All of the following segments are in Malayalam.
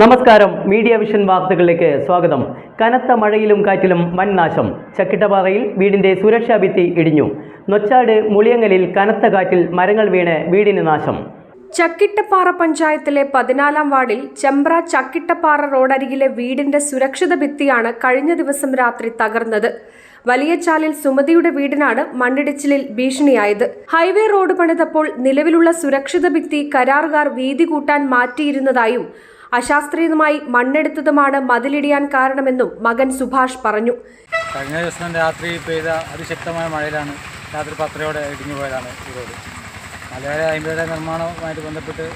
നമസ്കാരം. മീഡിയ വിഷൻ വാർത്തകളിലേക്ക് സ്വാഗതം. കനത്ത മഴയിലും കാറ്റിലും വൻ നാശം ചക്കിട്ടപാറയിൽ വീടിന്റെ സുരക്ഷാ ഭിത്തി ഇടിഞ്ഞു. നൊച്ചാട് മുളിയങ്ങലിൽ കനത്ത കാറ്റിൽ മരങ്ങൾ വീണ് വീടിന് നാശം. ചക്കിട്ടപ്പാറ പഞ്ചായത്തിലെ പതിനാലാം വാർഡിൽ ചെമ്പ്ര ചക്കിട്ടപ്പാറ റോഡരികിലെ വീടിന്റെ സുരക്ഷിത ഭിത്തിയാണ് കഴിഞ്ഞ ദിവസം രാത്രി തകർന്നത്. വലിയ ചാലിൽ സുമതിയുടെ വീടിനാണ് മണ്ണിടിച്ചിലിൽ ഭീഷണിയായത്. ഹൈവേ റോഡ് പണിതപ്പോൾ നിലവിലുള്ള സുരക്ഷിത ഭിത്തി കരാറുകാർ വീതി കൂട്ടാൻ മാറ്റിയിരുന്നതായും അശാസ്ത്രീയമായി മണ്ണെടുത്തതുമാണ് മതിലിടിയാൻ കാരണമെന്നും മകൻ സുഭാഷ് പറഞ്ഞു. കഴിഞ്ഞ ദിവസം രാത്രി പെയ്ത അതിശക്തമായ മഴയിലാണ് രാത്രി പത്രയോടെ ഇടിഞ്ഞു പോയതാണ് ഈ മലയാള ഹൈവേയുടെ നിർമ്മാണവുമായിട്ട് ബന്ധപ്പെട്ട്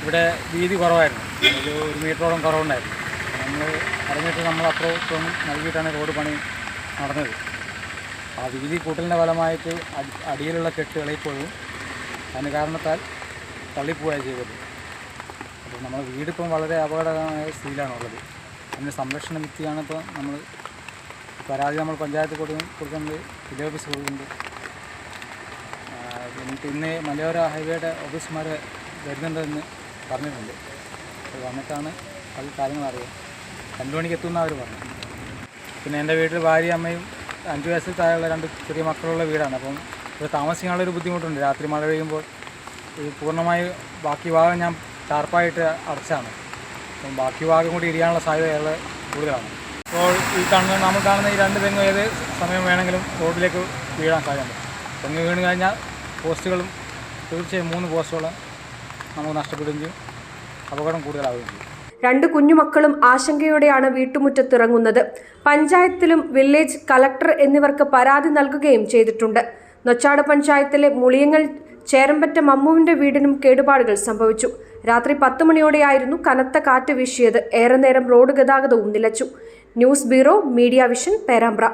ഇവിടെ വീതി കുറവായിരുന്നു. ഒരു ഒരു മീറ്ററോളം കുറവുണ്ടായിരുന്നു. നമ്മൾ അറിഞ്ഞിട്ട് നമ്മൾ അപ്രോച്ചും നൽകിയിട്ടാണ് റോഡ് പണി നടന്നത്. ആ വീതി കൂട്ടലിന്റെ ഫലമായിട്ട് അടിയിലുള്ള കെട്ട് ഇളയിപ്പോഴും അതിന് കാരണത്താൽ തള്ളിപ്പോവുകയാണ് ചെയ്തത്. അപ്പോൾ നമ്മുടെ വീടിപ്പം വളരെ അപകടകരമായ സ്ഥിതിയിലാണുള്ളത് അതിന്റെ സംരക്ഷണ ഭിത്തിയാണ് ഇപ്പോൾ നമ്മൾ പരാതി നമ്മൾ പഞ്ചായത്ത് കൊടുക്കും കൊടുക്കുന്നുണ്ട് വില്ലേജ് ഓഫീസ് കൊടുക്കുന്നുണ്ട്. എന്നിട്ട് ഇന്ന് മലയോര ഹൈവേയുടെ ഓഫീസർമാർ വരുന്നുണ്ടെന്ന് പറഞ്ഞിട്ടുണ്ട്. അപ്പോൾ വന്നിട്ടാണ് അത് കാര്യങ്ങൾ അറിയാം. രണ്ടു മണിക്ക് എത്തുമെന്ന് അവർ പറഞ്ഞു പിന്നെ എന്റെ വീട്ടിൽ ഭാര്യ അമ്മയും അഞ്ച് വയസ്സിൽ താഴെയുള്ള രണ്ട് ചെറിയ മക്കളുള്ള വീടാണ്. അപ്പം ഇവിടെ താമസിക്കാനുള്ളൊരു ബുദ്ധിമുട്ടുണ്ട്. രാത്രി മഴ പെയ്യുമ്പോൾ പൂർണമായി ബാക്കി ഭാഗം ഞാൻ ടാർപ്പായിട്ട് അടച്ചാണ്. അപ്പം ബാക്കി ഭാഗം കൂടി ഇരിയാനുള്ള സാധ്യതകൾ കൂടുതലാണ്. അപ്പോൾ ഈ കാണുന്ന നമ്മൾ കാണുന്ന ഈ രണ്ട് തെങ്ങ് ഏത് സമയം വേണമെങ്കിലും റോഡിലേക്ക് വീഴാൻ സാധ്യതയുണ്ട്. തെങ്ങ് വീണ് കഴിഞ്ഞാൽ പോസ്റ്റുകളും തീർച്ചയായും മൂന്ന് പോസ്റ്റുകളും നമുക്ക് നഷ്ടപ്പെടുകയും ചെയ്യും. അപകടം കൂടുതലാവുകയും ചെയ്യും. രണ്ട് കുഞ്ഞുമക്കളും ആശങ്കയോടെയാണ് വീട്ടുമുറ്റത്തിറങ്ങുന്നത് പഞ്ചായത്തിലും വില്ലേജ് കളക്ടർ എന്നിവർക്ക് പരാതി നൽകുകയും ചെയ്തിട്ടുണ്ട്. നൊച്ചാട് പഞ്ചായത്തിലെ മുളിയങ്ങൽ ചേരമ്പറ്റ മമ്മുവിന്റെ വീടിനും കേടുപാടുകൾ സംഭവിച്ചു. രാത്രി പത്ത് മണിയോടെയായിരുന്നു കനത്ത കാറ്റ് വീശിയത്. ഏറെ നേരം റോഡ് ഗതാഗതവും നിലച്ചു. News bureau media vision Perambra.